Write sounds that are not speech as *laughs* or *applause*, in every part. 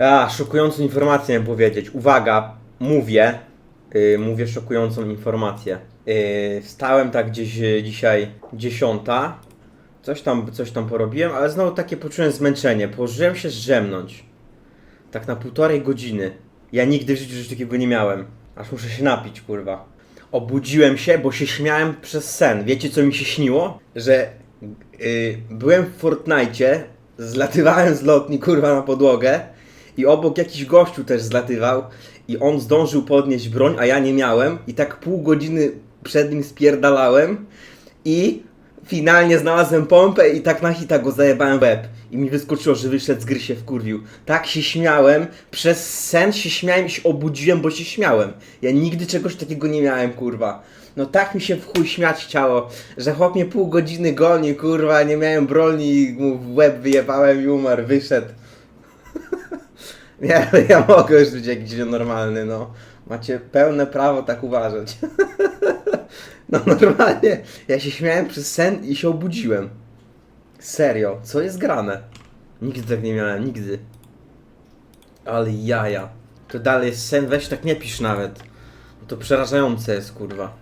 A, szokującą informację miałem powiedzieć. Uwaga, mówię, yy, mówię szokującą informację. Yy, wstałem tak gdzieś yy, dzisiaj dziesiąta, coś tam, coś tam porobiłem, ale znowu takie poczułem zmęczenie. Położyłem się zdrzemnąć. Tak na półtorej godziny. Ja nigdy w życiu coś takiego nie miałem. Aż muszę się napić, kurwa. Obudziłem się, bo się śmiałem przez sen. Wiecie, co mi się śniło? Że yy, byłem w Fortnite, zlatywałem z lotni, kurwa, na podłogę i obok jakiś gościu też zlatywał i on zdążył podnieść broń, a ja nie miałem i tak pół godziny przed nim spierdalałem i finalnie znalazłem pompę i tak na hita go zajebałem w łeb. I mi wyskoczyło, że wyszedł z gry się wkurwił. Tak się śmiałem, przez sen się śmiałem i się obudziłem, bo się śmiałem. Ja nigdy czegoś takiego nie miałem, kurwa. No tak mi się w chuj śmiać chciało, że chłop mnie pół godziny goni, kurwa, nie miałem broni mu w łeb wyjebałem i umarł, wyszedł. *laughs* Nie, ale ja mogę już być jakiś normalny, no. Macie pełne prawo tak uważać. *laughs* No normalnie, ja się śmiałem przez sen i się obudziłem. Serio, co jest grane? Nigdy tak nie miałem, nigdy. Ale jaja. To dalej jest sen, weź tak nie pisz nawet. To przerażające jest, kurwa.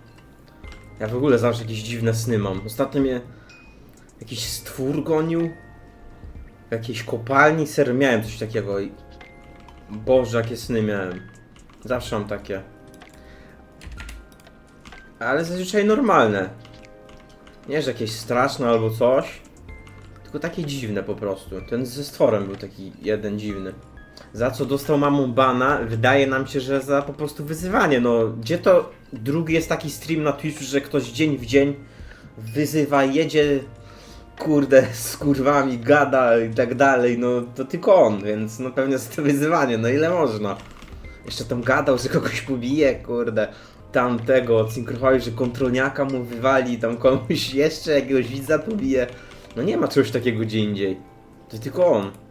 Ja w ogóle zawsze jakieś dziwne sny mam. Ostatnio mnie jakiś stwór gonił. W jakiejś kopalni, serio miałem coś takiego i... Boże, jakie sny miałem. Zawsze mam takie. Ale zazwyczaj normalne. Nie, że jakieś straszne albo coś. Tylko takie dziwne po prostu. Ten ze stworem był taki jeden dziwny. Za co dostał mamą bana, wydaje nam się, że za po prostu wyzywanie. No, gdzie to drugi jest taki stream na Twitchu, że ktoś dzień w dzień wyzywa, jedzie kurde z kurwami, gada i tak dalej, no to tylko on, więc no pewnie jest to wyzywanie, no ile można. Jeszcze tam gadał, że kogoś pobije, kurde. Tamtego odsynkrowali, że kontrolniaka mu wywali, tam komuś jeszcze jakiegoś widza pobije. No nie ma czegoś takiego gdzie indziej. To tylko on.